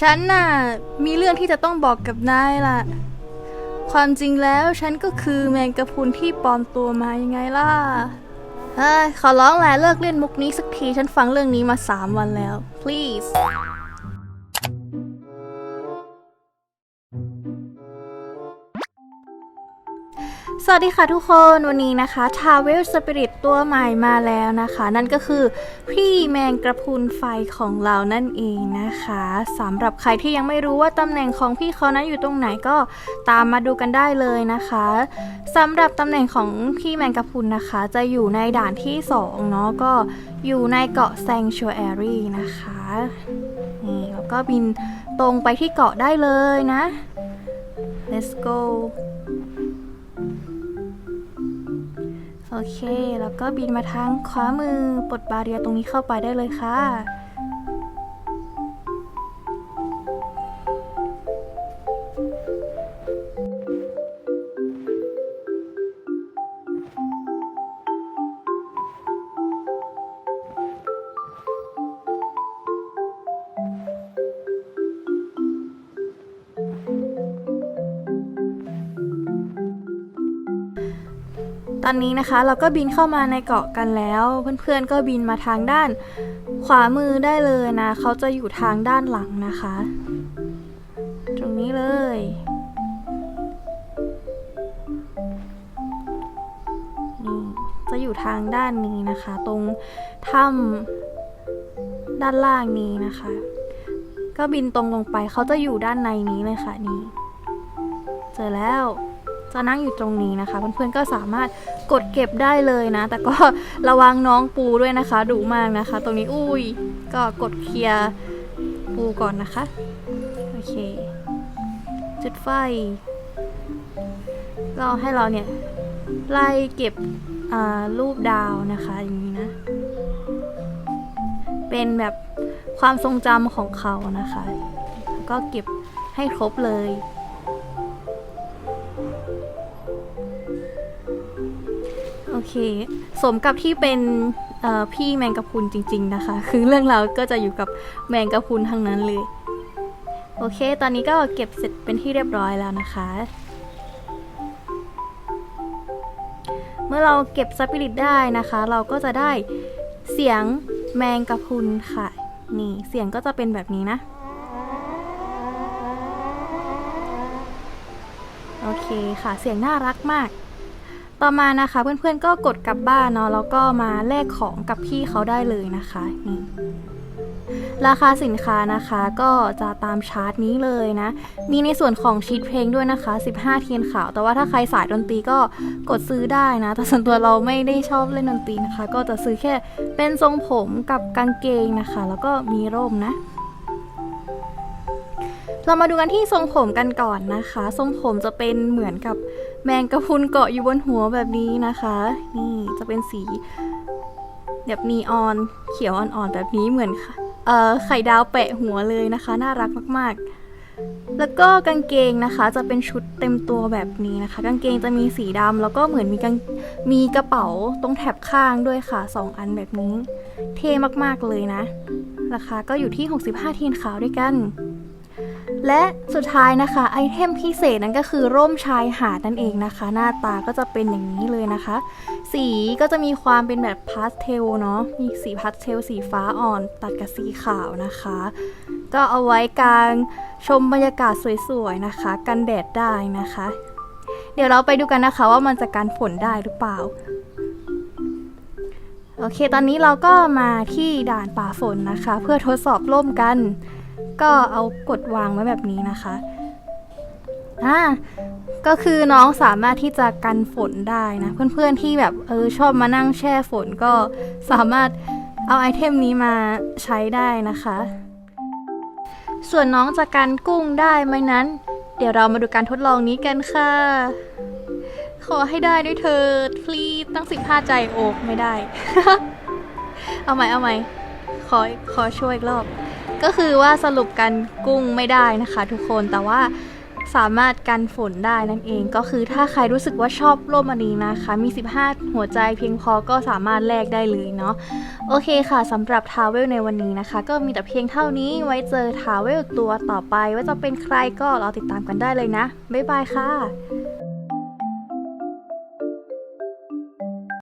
ฉันน่ะมีเรื่องที่จะต้องบอกกับนายล่ะ ความจริงแล้วฉันก็คือแมงกะพรุนที่ปลอมตัวมายังไงล่ะ เฮ้ย ขอร้องแหละเลิกเล่นมุกนี้สักที ฉันฟังเรื่องนี้มาสามวันแล้ว please สวัสดีค่ะทุกคนวันนี้นะคะ t าเวลสปิริตตัวใหม่มาแล้วนะคะ นั่นก็คือพี่แมงกระพุนไฟของเรานั่นเองนะคะสำหรับใครที่ยังไม่รู้ว่าตำแหน่งของพี่เขานั้นอยู่ตรงไหนก็ตามมาดูกันได้เลยนะคะสำหรับตำแหน่งของพี่แมงกระพุนนะคะ จะอยู่ในด่านที่2เนาะก็อยู่ในเกาะ Sanctuary นะคะนี่แล้วก็บินตรงไปที่เกาะได้เลยนะ let's go โอเค แล้วก็บินมาทางขวามือปลดบาเรียตรงนี้เข้าไปได้เลยค่ะ ตอนนี้นะคะเราก็บินเข้ามาในเกาะกันแล้ว เพื่อนๆก็บินมาทางด้าน ขวามือได้เลยนะ เขาจะอยู่ทางด้านหลังนะคะ ตรงนี้เลยนี่จะอยู่ทางด้านนี้นะคะ ตรงถ้ำด้านล่างนี้นะคะ ก็บินตรงลงไปเขาจะอยู่ด้านในนี้เลยค่ะนี่ เจอแล้ว จะนั่งอยู่ตรงนี้นะคะ เพื่อนๆก็สามารถกดเก็บได้เลยนะ แต่ก็ระวังน้องปูด้วยนะคะดุมากนะคะ ตรงนี้อุ้ยก็กดเคลียร์ปูก่อนนะคะ โอเค จุดไฟ ก็ให้เราเนี่ย ไล่เก็บรูปดาวนะคะอย่างนี้นะ เป็นแบบความทรงจำของเขานะคะ ก็เก็บให้ครบเลย เค สมกับที่เป็นพี่แมงกะพรุนจริง ๆนะคะ คือเรื่องราวก็จะอยู่กับแมงกะพรุนทั้งนั้นเลย โอเค ตอนนี้ก็เก็บเสร็จเป็นที่เรียบร้อยแล้วนะคะ เมื่อเราเก็บสปิริตได้นะคะ เราก็จะได้เสียงแมงกะพรุนค่ะ นี่เสียงก็จะเป็นแบบนี้นะ โอเคค่ะ เสียงน่ารักมาก ต่อมานะคะเพื่อนๆก็กดกลับบ้านเนาะแล้วก็มาแลกของกับพี่เขาได้เลยนะคะนี่ราคาสินค้านะคะก็จะตามชาร์ตนี้เลยนะ มีในส่วนของชีตเพลงด้วยนะคะ 15 เทียนขาว แต่ว่าถ้าใครสายดนตรีก็กดซื้อได้นะ แต่ส่วนตัวเราไม่ได้ชอบเล่นดนตรีนะคะ ก็จะซื้อแค่เป็นทรงผมกับกางเกงนะคะ แล้วก็มีร่มนะ เรามาดูกันที่ทรงผมกันก่อนนะคะ ทรงผมจะเป็นเหมือนกับแมงกะพรุนเกาะอยู่บนหัวแบบนี้นะคะ นี่จะเป็นสีแบบนีออนเขียวอ่อนๆแบบนี้เหมือนเอ่อไข่ดาวแปะหัวเลยนะคะ น่ารักมากๆ แล้วก็กางเกงนะคะจะเป็นชุดเต็มตัวแบบนี้นะคะ กางเกงจะมีสีดำแล้วก็เหมือนมีกางมีกระเป๋าตรงแถบข้างด้วยค่ะสองอันแบบนี้ เท่มากๆเลยนะ ราคาก็อยู่ที่ 65เทียนขาวด้วยกัน และสุดท้ายนะคะไอเทมพิเศษนั่นก็คือร่มชายหาดนั่นเองนะคะ หน้าตาก็จะเป็นอย่างนี้เลยนะคะ สีก็จะมีความเป็นแบบพาสเทลเนาะมีสีพาสเทลสีฟ้าอ่อนตัดกับสีขาวนะคะ ก็เอาไว้กลางชมบรรยากาศสวยๆนะคะ กันแดดได้นะคะ เดี๋ยวเราไปดูกันนะคะว่ามันจะกันฝนได้หรือเปล่าโอเค ตอนนี้เราก็มาที่ด่านป่าฝนนะคะ เพื่อทดสอบร่มกัน ก็เอากดวางไว้แบบนี้นะคะอ่าก็คือน้องสามารถที่จะกันฝนได้นะ เพื่อนๆที่แบบเออชอบมานั่งแช่ฝนก็สามารถเอาไอเทมนี้มาใช้ได้นะคะ ส่วนน้องจะกันกุ้งได้ไหมนั้น เดี๋ยวเรามาดูการทดลองนี้กันค่ะ ขอให้ได้ด้วยเถิดพลีตั้งสิบห้าใจโอกไม่ได้ เอาใหม่เอาใหม่ขอขอช่วยอีกรอบ ก็คือว่าสรุปกันกุ้งไม่ได้นะคะทุกคนแต่ว่าสามารถกันฝนได้นั่นเองก็คือถ้าใครรู้สึกว่าชอบร่มอันนี้นะคะ มี 15 หัวใจเพียงพอก็สามารถแลกได้เลยเนาะโอเคค่ะสำหรับทาวเวลในวันนี้นะคะ ก็มีแต่เพียงเท่านี้ไว้เจอทาวเวลตัวต่อไป ว่าจะเป็นใครก็รอติดตามกันได้เลยนะ บ๊ายบายค่ะ